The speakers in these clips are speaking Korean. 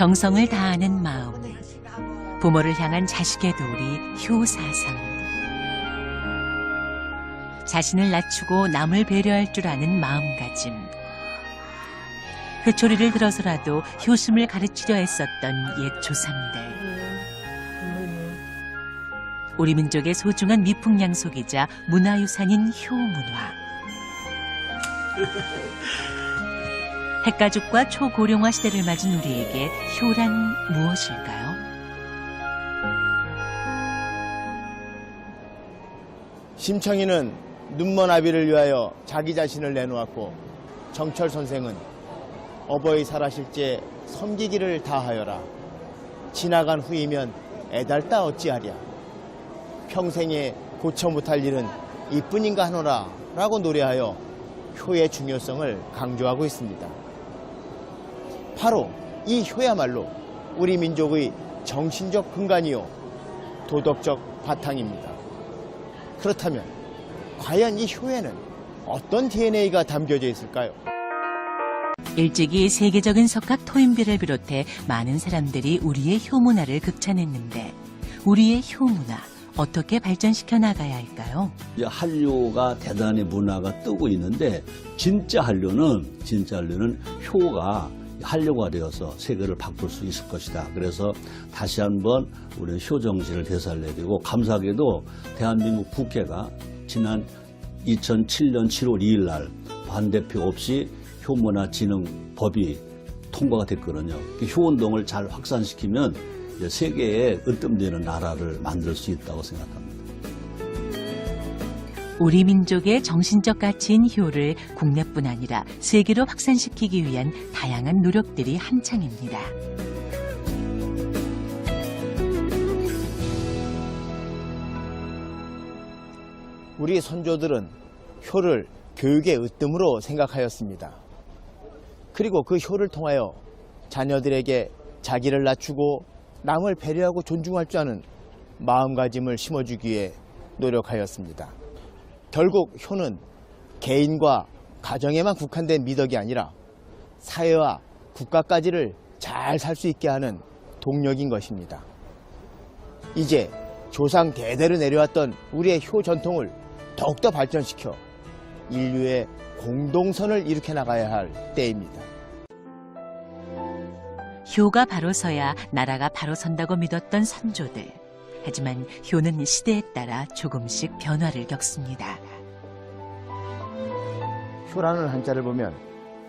정성을 다하는 마음, 부모를 향한 자식의 도리, 효사상. 자신을 낮추고 남을 배려할 줄 아는 마음가짐. 회초리를 들어서라도 효심을 가르치려 애썼던 옛 조상들. 우리 민족의 소중한 미풍양속이자 문화유산인 효문화. 핵가족과 초고령화 시대를 맞은 우리에게 효란 무엇일까요? 심청이는 눈먼 아비를 위하여 자기 자신을 내놓았고 정철 선생은 어버이 살아실제 섬기기를 다하여라. 지나간 후이면 애달다 어찌하랴. 평생에 고쳐 못할 일은 이뿐인가 하노라 라고 노래하여 효의 중요성을 강조하고 있습니다. 바로 이 효야말로 우리 민족의 정신적 근간이요 도덕적 바탕입니다. 그렇다면 과연 이 효에는 어떤 DNA가 담겨져 있을까요? 일찍이 세계적인 석학 토인비를 비롯해 많은 사람들이 우리의 효문화를 극찬했는데 우리의 효문화 어떻게 발전시켜 나가야 할까요? 이 한류가 대단히 문화가 뜨고 있는데 진짜 한류는 진짜 한류는 효가 한류가 되어서 세계를 바꿀 수 있을 것이다. 그래서 다시 한번 우리 효 정신을 되살려야고 감사하게도 대한민국 국회가 지난 2007년 7월 2일 날 반대표 없이 효문화진흥법이 통과가 됐거든요. 그 효운동을 잘 확산시키면 세계에 으뜸되는 나라를 만들 수 있다고 생각합니다. 우리 민족의 정신적 가치인 효를 국내뿐 아니라 세계로 확산시키기 위한 다양한 노력들이 한창입니다. 우리 선조들은 효를 교육의 으뜸으로 생각하였습니다. 그리고 그 효를 통하여 자녀들에게 자기를 낮추고 남을 배려하고 존중할 줄 아는 마음가짐을 심어주기 위해 노력하였습니다. 결국 효는 개인과 가정에만 국한된 미덕이 아니라 사회와 국가까지를 잘 살 수 있게 하는 동력인 것입니다. 이제 조상 대대로 내려왔던 우리의 효 전통을 더욱더 발전시켜 인류의 공동선을 일으켜 나가야 할 때입니다. 효가 바로 서야 나라가 바로 선다고 믿었던 선조들. 하지만 효는 시대에 따라 조금씩 변화를 겪습니다. 효라는 한자를 보면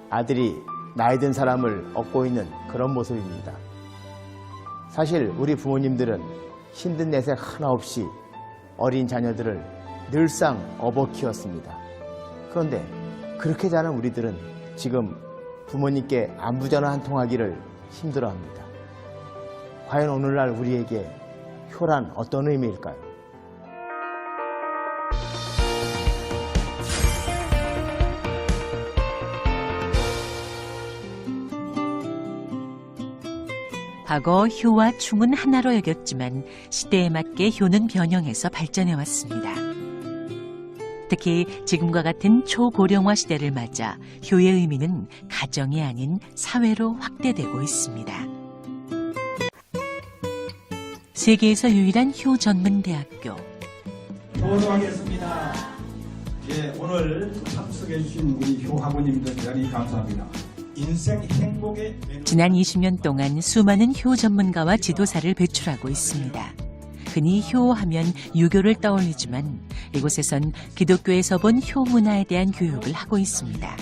아들이 나이 든 사람을 얻고 있는 그런 모습입니다. 사실 우리 부모님들은 힘든 내색 하나 없이 어린 자녀들을 늘상 업어 키웠습니다. 그런데 그렇게 자란 우리들은 지금 부모님께 안부 전화 한 통하기를 힘들어합니다. 과연 오늘날 우리에게 효란 어떤 의미일까요? 과거 효와 충은 하나로 여겼지만 시대에 맞게 효는 변형해서 발전해 왔습니다. 특히 지금과 같은 초고령화 시대를 맞아 효의 의미는 가정이 아닌 사회로 확대되고 있습니다. 세계에서 유일한 효 전문 대학교. 보도하겠습니다. 예, 오늘 참석해주신 우리 효학우님들 대단히 감사합니다. 인생 행복의 맹- 지난 20년 동안 수많은 효 전문가와 지도사를 배출하고 있습니다. 흔히 효하면 유교를 떠올리지만 이곳에선 기독교에서 본 효 문화에 대한 교육을 하고 있습니다.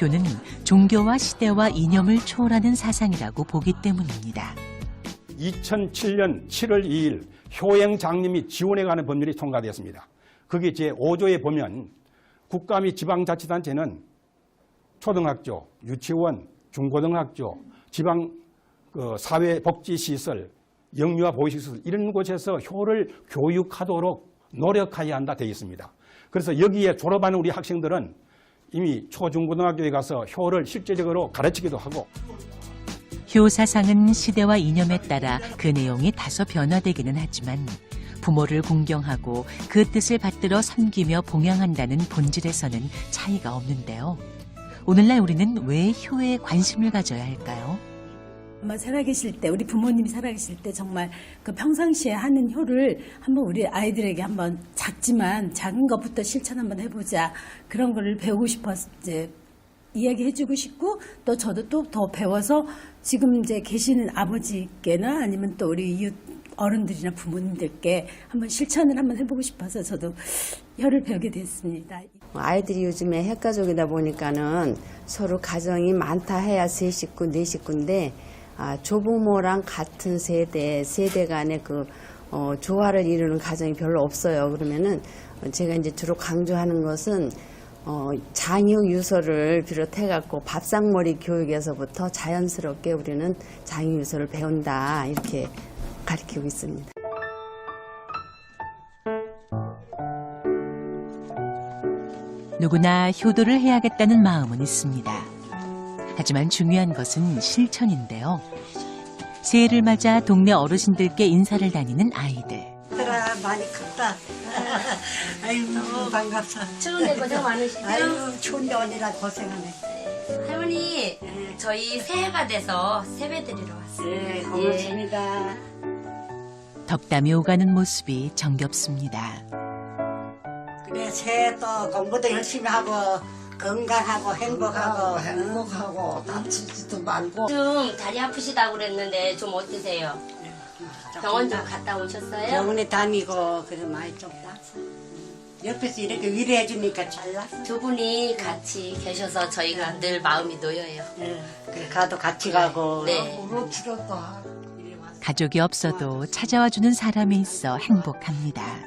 효는 종교와 시대와 이념을 초월하는 사상이라고 보기 때문입니다. 2007년 7월 2일 효행 장려 및 지원에 관한 법률이 통과되었습니다. 거기 제5조에 보면 국가 및 지방자치단체는 초등학교, 유치원, 중고등학교, 지방 그 사회복지시설, 영유아 보호시설 이런 곳에서 효를 교육하도록 노력해야 한다 되어 있습니다. 그래서 여기에 졸업하는 우리 학생들은 이미 초중고등학교에 가서 효를 실제적으로 가르치기도 하고 효 사상은 시대와 이념에 따라 그 내용이 다소 변화되기는 하지만 부모를 공경하고 그 뜻을 받들어 섬기며 봉양한다는 본질에서는 차이가 없는데요. 오늘날 우리는 왜 효에 관심을 가져야 할까요? 엄마 살아계실 때, 우리 부모님이 살아계실 때 정말 그 평상시에 하는 효를 한번 우리 아이들에게 한번 작지만 작은 것부터 실천 한번 해보자. 그런 거를 배우고 싶어서 이제 이야기해주고 싶고 또 저도 또 더 배워서 지금 이제 계시는 아버지께나 아니면 또 우리 이웃 어른들이나 부모님들께 한번 실천을 한번 해보고 싶어서 저도 혀를 배우게 됐습니다. 아이들이 요즘에 핵가족이다 보니까는 서로 가정이 많다 해야 세 식구, 네 식구인데 아, 조부모랑 같은 세대, 세대 간의 그 어, 조화를 이루는 가정이 별로 없어요. 그러면은 제가 이제 주로 강조하는 것은 어, 장유 유서를 비롯해 갖고 밥상머리 교육에서부터 자연스럽게 우리는 장유 유서를 배운다 이렇게 가르치고 있습니다. 누구나 효도를 해야겠다는 마음은 있습니다. 하지만 중요한 것은 실천인데요. 새해를 맞아 동네 어르신들께 인사를 다니는 아이들. 많이 컸다. 아유 반갑다. 추운데 고생 많으시죠? 아유 추운데 언니라 고생하네. 할머니, 저희 새해가 돼서 세배 드리러 왔어요. 네 고맙습니다. 덕담이 오가는 모습이 정겹습니다. 그래 새해 또 공부도 열심히 하고 건강하고 행복하고 행복하고 다치지도 말고. 좀 다리 아프시다고 그랬는데 좀 어떠세요? 병원 좀 갔다 오셨어요? 병원에 다니고 그래 많이 좀 낫어. 옆에서 이렇게 위로해 주니까 잘 났어. 두 분이 같이 계셔서 저희가 늘 마음이 놓여요. 네. 그래 가도 같이 가고. 네. 치료도 하고. 이래 와서. 가족이 없어도 찾아와 주는 사람이 있어 행복합니다.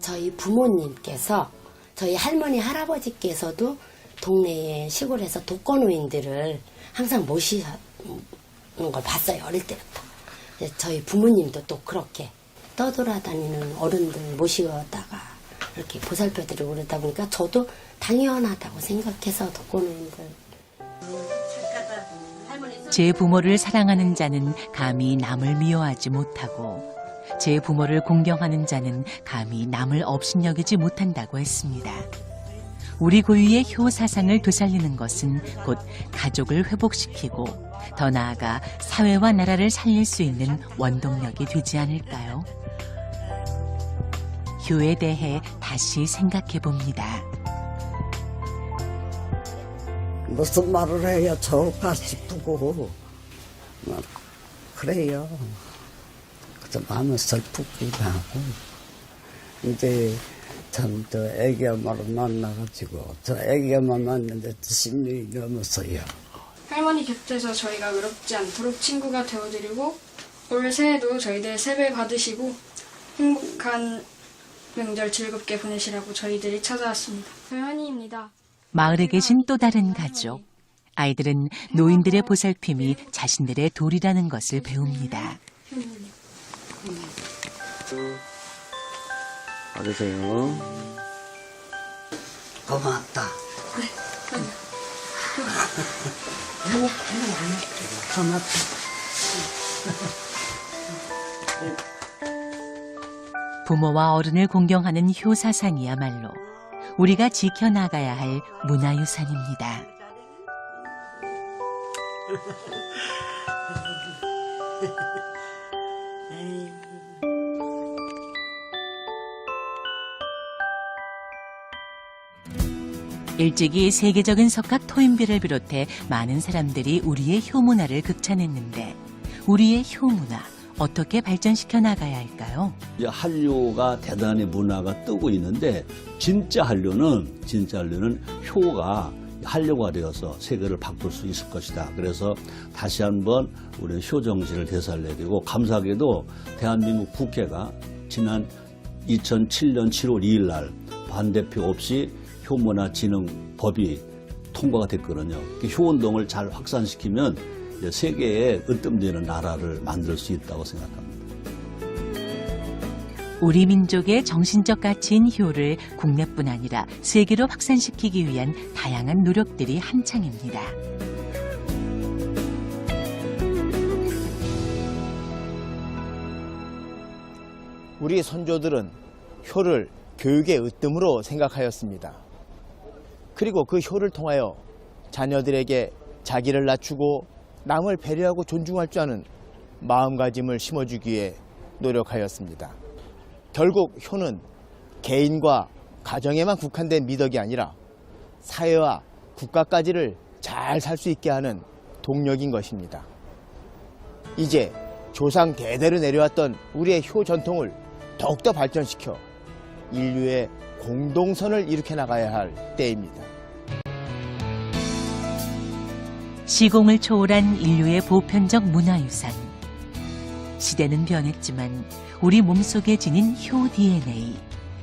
저희 부모님께서 저희 할머니 할아버지께서도 동네에 시골에서 독거노인들을 항상 모시는 걸 봤어요 어릴 때부터 저희 부모님도 또 그렇게 떠돌아다니는 어른들 모시다가 이렇게 보살펴드리고 그러다 보니까 저도 당연하다고 생각해서 독거노인들 제 부모를 사랑하는 자는 감히 남을 미워하지 못하고 제 부모를 공경하는 자는 감히 남을 업신여기지 못한다고 했습니다. 우리 고유의 효 사상을 되살리는 것은 곧 가족을 회복시키고 더 나아가 사회와 나라를 살릴 수 있는 원동력이 되지 않을까요? 효에 대해 다시 생각해 봅니다. 무슨 말을 해야 좋을까 싶고 뭐, 그래요. 그래서 마음은 슬프기도 하고 이제 참 저 애기 엄마를 만나가지고 저 애기 엄마 만났는데 10년이 넘었어요. 할머니 곁에서 저희가 외롭지 않도록 친구가 되어드리고 올 새해도 저희들 세배 받으시고 행복한 명절 즐겁게 보내시라고 저희들이 찾아왔습니다. 고현이입니다. 마을에 계신 또 다른 가족. 아이들은 노인들의 보살핌이 자신들의 도리라는 것을 배웁니다. 받으세요. 고맙다. 부모와 어른을 공경하는 효사상이야말로 우리가 지켜나가야 할 문화유산입니다. 일찍이 세계적인 석학 토인비를 비롯해 많은 사람들이 우리의 효문화를 극찬했는데 우리의 효문화 어떻게 발전시켜 나가야 할까요? 이제 한류가 대단히 문화가 뜨고 있는데 진짜 한류는 진짜 한류는 효가 한류가 되어서 세계를 바꿀 수 있을 것이다. 그래서 다시 한번 우리 효 정신을 되살려야 되고 감사하게도 대한민국 국회가 지난 2007년 7월 2일 날 반대표 없이 효문화 진흥 법이 통과가 됐거든요. 그 효운동을 잘 확산시키면 세계에 으뜸되는 나라를 만들 수 있다고 생각합니다. 우리 민족의 정신적 가치인 효를 국내뿐 아니라 세계로 확산시키기 위한 다양한 노력들이 한창입니다. 우리 선조들은 효를 교육의 으뜸으로 생각하였습니다. 그리고 그 효를 통하여 자녀들에게 자기를 낮추고 남을 배려하고 존중할 줄 아는 마음가짐을 심어주기에 노력하였습니다. 결국 효는 개인과 가정에만 국한된 미덕이 아니라 사회와 국가까지를 잘 살 수 있게 하는 동력인 것입니다. 이제 조상 대대로 내려왔던 우리의 효 전통을 더욱더 발전시켜 인류의 공동선을 일으켜 나가야 할 때입니다. 시공을 초월한 인류의 보편적 문화유산. 시대는 변했지만 우리 몸속에 지닌 효 DNA,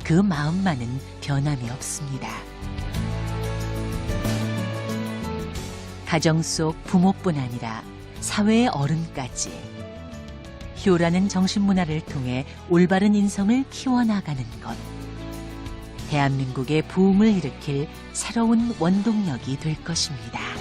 그 마음만은 변함이 없습니다. 가정 속 부모뿐 아니라 사회의 어른까지 효라는 정신문화를 통해 올바른 인성을 키워나가는 것. 대한민국의 부흥을 일으킬 새로운 원동력이 될 것입니다.